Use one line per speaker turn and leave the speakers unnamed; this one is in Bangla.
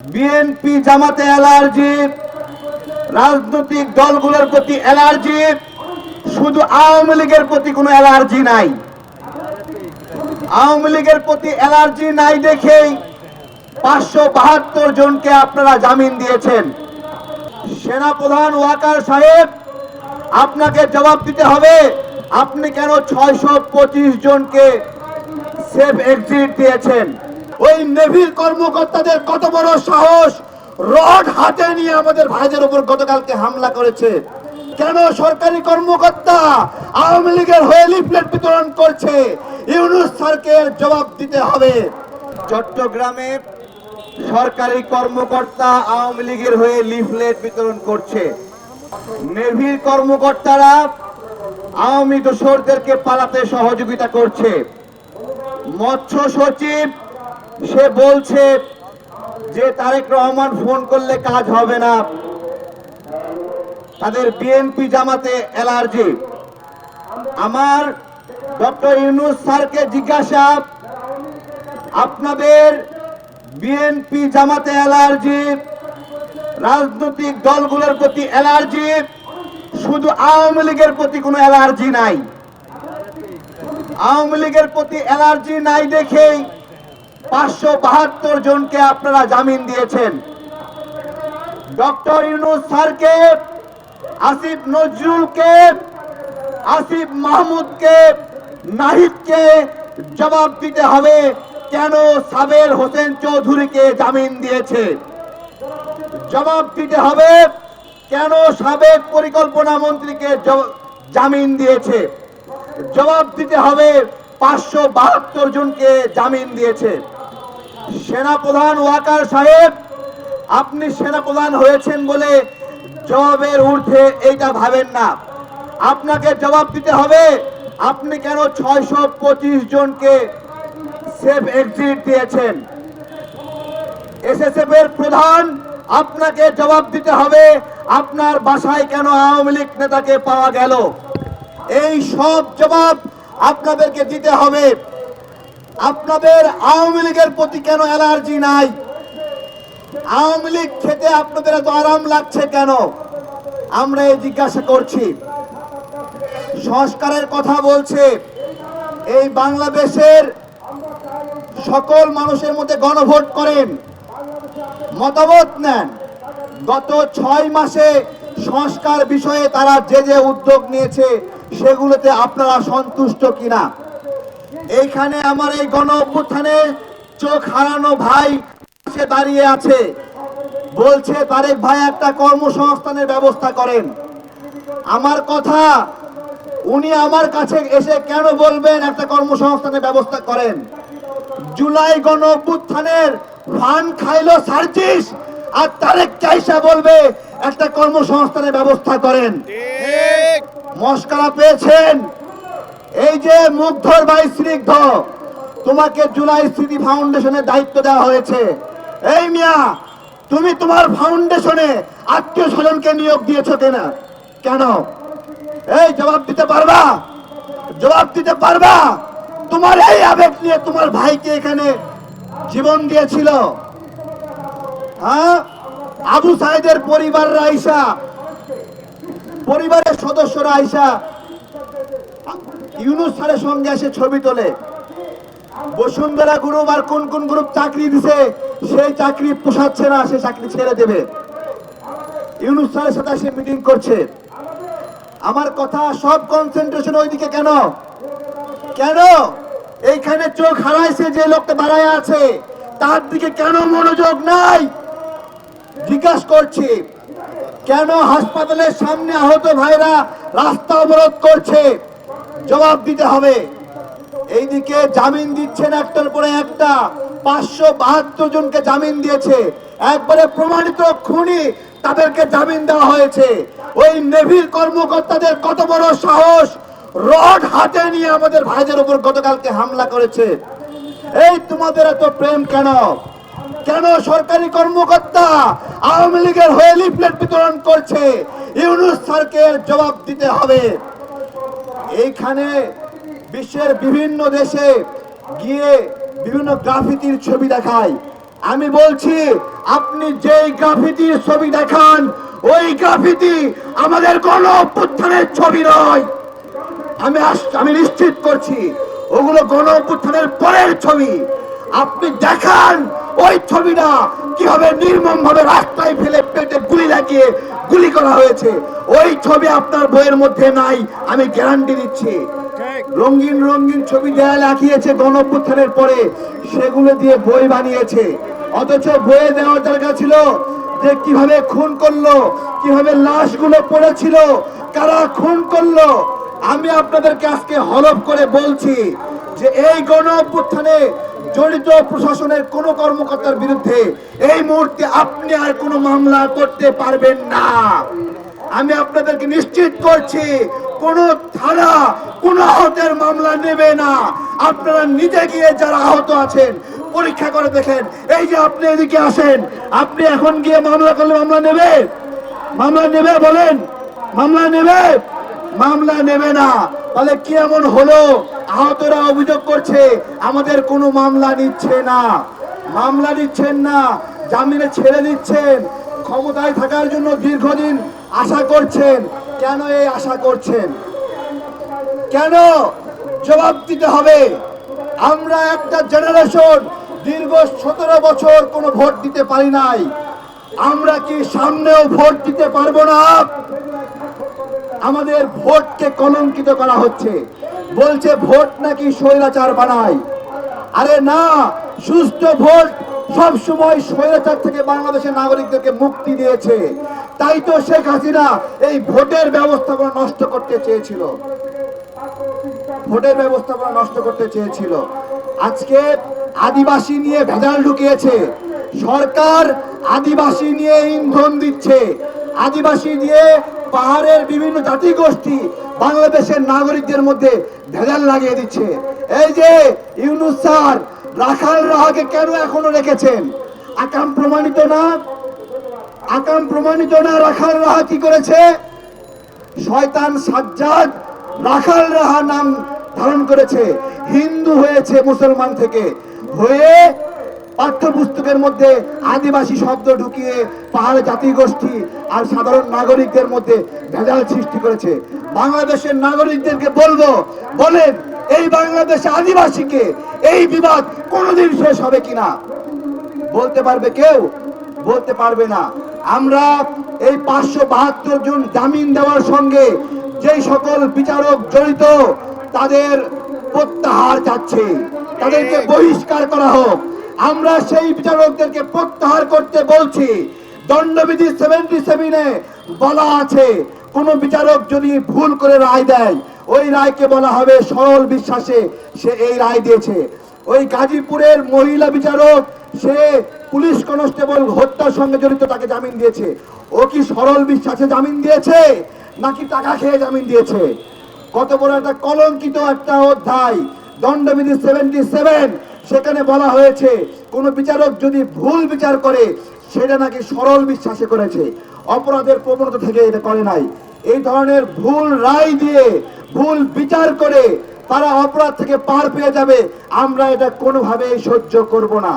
বিএনপি জামাতে অ্যালার্জি রাজনৈতিক দলগুলোর প্রতি অ্যালার্জি শুধু আওয়ামী লীগের প্রতি কোনো অ্যালার্জি নাই। আওয়ামী লীগের প্রতি অ্যালার্জি নাই দেখেই পাঁচশো বাহাত্তর জনকে আপনারা জামিন দিয়েছেন। সেনাপ্রধান ওয়াকার সাহেব, আপনাকে জবাব দিতে হবে, আপনি কেন ছয়শো পঁচিশ জনকে সেফ এক্সিট দিয়েছেন? ওই নেভির কর্মকর্তাদের কত বড় সাহস। রড হাতে নিয়ে আমাদের ভাইদের উপর গতকালকে হামলা করেছে। কেন সরকারি কর্মকর্তা আওয়ামী লীগের হয়ে লিফলেট বিতরণ করছে? ইউনুস স্যারকে জবাব দিতে হবে। চট্টগ্রামে সরকারি কর্মকর্তা আওয়ামী লীগের হয়ে লিফলেট বিতরণ করছে। নেভির কর্মকর্তারা আওয়ামী দোসরদেরকে পালাতে সহযোগিতা করছে। মৎস্য সচিব সে বলছে যে তারেক রহমান ফোন করলে কাজ হবে না। তাদের বিএনপি জামাতে অ্যালার্জি। আমার ডক্টর ইউনুস স্যারকে জিজ্ঞাসা, আপনাদের বিএনপি জামাতে অ্যালার্জি, রাজনৈতিক দলগুলোর প্রতি অ্যালার্জি, শুধু আওয়ামী লীগের প্রতি কোনো অ্যালার্জি নাই। আওয়ামী লীগের প্রতি অ্যালার্জি নাই দেখেই পাঁচশো বাহাত্তর জনকে আপনারা জামিন দিয়েছেন। ডক্টর ইউনুস স্যারকে, আসিফ নজরুলকে, আসিফ মাহমুদকে, নাহিদকে জবাব দিতে হবে কেন সাবের হোসেন চৌধুরীকে জামিন দিয়েছে? জবাব দিতে হবে কেন সাবেক পরিকল্পনা মন্ত্রীকে জামিন দিয়েছে? জবাব দিতে হবে পাঁচশো বাহাত্তর জনকে জামিন দিয়েছে। সেনাপ্রধান ওয়াকার সাহেব, আপনি সেনাপ্রধান হয়েছেন বলে জবাবের ঊর্ধ্বে এইটা ভাবেন না। আপনাকে জবাব দিতে হবে, আপনি কেন ছয়শো পঁচিশ জনকে সেফ এক্সিট দিয়েছেন? এসএসএফ এর প্রধান, আপনাকে জবাব দিতে হবে, আপনার বাসায় কেন আওয়ামী লীগ নেতাকে পাওয়া গেল? এই সব জবাব আপনাদেরকে দিতে হবে। আপনাদের আওয়ামী লীগের প্রতি কেন অ্যালার্জি নাই? আওয়ামী লীগ খেতে আপনাদের এত আরাম লাগছে কেন? আমরা এই জিজ্ঞাসা করছি। সংস্কারের কথা বলছে। এই বাংলাদেশের সকল মানুষের মধ্যে গণভোট করেন। মতামত নেন। গত ছয় মাসে সংস্কার বিষয়ে তারা যে যে উদ্যোগ নিয়েছে সেগুলোতে আপনারা সন্তুষ্ট কিনা? এইখানে আমার এই গণ অভ্যুত্থানে চোখ হারানো ভাই সে দাঁড়িয়ে আছে। বলছে, তারেক ভাই একটা কর্মসংস্থানের ব্যবস্থা করেন। আমার কথা উনি আমার কাছে এসে কেন বলবেন একটা কর্মসংস্থানের ব্যবস্থা করেন? জুলাই গণ অভ্যুত্থানের ফান খাইলো সার্জিস আর তারেক চাইসা বলবে, একটা কর্মসংস্থানের ব্যবস্থা করেন। মস্কারা পেয়েছেন। এই যে মুগ্ধর ভাই স্নিগ্ধ, তোমাকে জুলাই স্মৃতি ফাউন্ডেশনের দায়িত্ব দেওয়া হয়েছে। এই মিয়া, তুমি তোমার ফাউন্ডেশনে আত্মীয় স্বজনকে নিয়োগ দিয়েছ কেনা? কেন? এই জবাব দিতে পারবা? জবাব দিতে পারবা? তোমার এই আবেগ নিয়ে তোমার ভাইকে এখানে জীবন দিয়েছিল। হ্যাঁ? আবু সাইদের পরিবার আইসা পরিবারের সদস্যরা আইসা ইউনুস স্যারের সঙ্গে এসে ছবি তোলে। বসুন্ধরা গ্রুপ আর কোন কোন গ্রুপ চাকরি দিছে, সেই চাকরি পোষাচ্ছে না, সে চাকরি ছেড়ে দেবে। ইউনুস স্যারের সাথে সে মিটিং করছে। আমার কথা সব কনসেন্ট্রেশন ওইদিকে কেন? কেন? এইখানে চোখ হারাইছে যে লোকটা দাঁড়ায় আছে, তার দিকে কেন মনোযোগ নাই? জিজ্ঞাসা করছি। কেন হাসপাতালের সামনে আহত ভাইরা রাস্তা অবরোধ করছে? জবাব দিতে হবে। এইদিকে জামিন দিচ্ছেন একটার পরে একটা। পাঁচশো বাহাত্তর জনকে জামিন দিয়েছে। একবারে প্রমাণিত খুনি তাদেরকে জামিন দেওয়া হয়েছে। ওই নেভির কর্মকর্তাদের কত বড় সাহস? রড হাতে নিয়ে আমাদের ভাইদের উপর গতকালকে হামলা করেছে। এই তোমাদের এত প্রেম কেন? কেন সরকারি কর্মকর্তা আওয়ামী লীগের হয়ে লিফলেট বিতরণ করছে? ইউনুস স্যারকে জবাব দিতে হবে। এইখানে বিশ্বের বিভিন্ন দেশে গিয়ে বিভিন্ন গ্রাফিতির ছবি দেখায়। আমি বলছি, আপনি যেই গ্রাফিতির ছবি দেখান, ওই গ্রাফিতি আমাদের কোন অভ্যুত্থানের ছবি নয়। আমি আমি নিশ্চিত করছি, ওগুলো গণ অভ্যুত্থানের পরের ছবি। আপনি দেখান ওই ছবিটা কীভাবে নির্মম ভাবে রাস্তায় ফেলে পেটে গুলি লাগিয়ে গুলি করা হয়েছে। ওই ছবি আপনার বইয়ের মধ্যে নাই, আমি গ্যারান্টি দিচ্ছি। রঙিন রঙিন ছবি দেয়ালে আঁকিয়েছে গণ অভ্যুত্থানের পরে, সেগুলো দিয়ে বই বানিয়েছে। অথচ বইয়ে দেওয়ার দরকার ছিল যে কীভাবে খুন করল, কীভাবে লাশগুলো পড়েছিল, কারা খুন করল। আমি আপনাদেরকে আজকে হলফ করে বলছি যে এই গণ অভ্যুত্থানে জড়িত প্রশাসনের কোন কর্মকর্তার বিরুদ্ধে এই মুহূর্তে আপনি আর কোনো মামলা করতে পারবেন না। আমি আপনাদেরকে নিশ্চিত করছি, কোন থানা কোন আহতের মামলা নেবে না। আপনারা নিজে গিয়ে যারা আহত আছেন, পরীক্ষা করে দেখেন। এই যে আপনি এদিকে আসেন, আপনি এখন গিয়ে মামলা করলে মামলা নেবে? মামলা নেবে বলেন? মামলা নেবে? মামলা নেবে না। তাহলে কি এমন হলো? আহতরা অভিযোগ করছে, আমাদের কোনো মামলা নিচ্ছে না। মামলা নিচ্ছেন না, জামিনে ছেড়ে দিচ্ছেন। ক্ষমতায় থাকার জন্য দীর্ঘদিন আশা করছেন। কেন এই আশা করছেন? কেন? জবাব দিতে হবে। আমরা একটা জেনারেশন, দীর্ঘ সতেরো বছর কোনো ভোট দিতে পারি নাই। আমরা কি সামনেও ভোট দিতে পারব না? আমাদের ভোটকে কলঙ্কিত করা হচ্ছে। বলছে ভোট নাকি স্বৈরাচার বানায়। আরে না সুস্থ ভোট সব সময় স্বৈরাচার থেকে বাংলাদেশের নাগরিকদেরকে মুক্তি দিয়েছে। তাই তো শেখ হাসিনা এই ভোটের ব্যবস্থাপনা নষ্ট করতে চেয়েছিল। ভোটের ব্যবস্থাপনা নষ্ট করতে চেয়েছিল। আজকে আদিবাসী নিয়ে ভেজাল ঢুকিয়েছে। সরকার আদিবাসী নিয়ে ইন্ধন দিচ্ছে। আদিবাসী দিয়ে পাহাড়ের বিভিন্ন জাতিগোষ্ঠী বাংলাদেশের নাগরিকদের মধ্যে ভেজাল লাগিয়ে দিচ্ছে। এই যে ইউনুস স্যার, রাখাল রাহাকে কেন এখনও রেখেছেন? আকাম প্রমাণিত না? আকাম প্রমাণিত না রাখাল রাহা কি করেছে? শয়তান সাজ্জাদ রাখাল রাহা নাম ধারণ করেছে। হিন্দু হয়েছে মুসলমান থেকে। হয়ে পাঠ্যপুস্তকের মধ্যে আদিবাসী শব্দ ঢুকিয়ে পাহাড় জাতিগোষ্ঠী আর সাধারণ নাগরিকদের মধ্যে ভেজাল সৃষ্টি করেছে। বাংলাদেশের নাগরিকদেরকে বলব, বলেন, এই বাংলাদেশে আদিবাসীকে এই বিবাদ কোনোদিন শেষ হবে কিনা? বলতে পারবে কেউ? বলতে পারবে না। আমরা এই পাঁচশো বাহাত্তর জন জামিন দেওয়ার সঙ্গে যেই সকল বিচারক জড়িত, তাদের প্রত্যাহার যাচ্ছে। তাদেরকে বহিষ্কার করা হোক। আমরা সেই বিচারকদেরকে প্রত্যাহার করতে বলছি। দণ্ডবিধি সেভেন্টি সেভেনে বলা আছে, কোন বিচারক যদি ভুল করে রায় দেয়, ওই রায়কে বলা হবে সরল বিশ্বাসে সে এই রায় দিয়েছে। ওই গাজীপুরের মহিলা বিচারক, সে পুলিশ কনস্টেবল হত্যার সঙ্গে জড়িত, তাকে জামিন দিয়েছে। ও কি সরল বিশ্বাসে জামিন দিয়েছে, নাকি টাকা খেয়ে জামিন দিয়েছে? কত বড় একটা কলঙ্কিত একটা অধ্যায়। দণ্ডবিধি সেভেন্টি সেভেন সেখানে বলা হয়েছে, কোন বিচারক যদি ভুল বিচার করে, সেটা নাকি সরল বিশ্বাসে করেছে। অপরাধের প্রবণতা থেকে এটা করে নাই। এই ধরনের ভুল রায় দিয়ে, ভুল বিচার করে তারা অপরাধ থেকে পার পেয়ে যাবে। আমরা এটা কোনোভাবেই সহ্য করব না।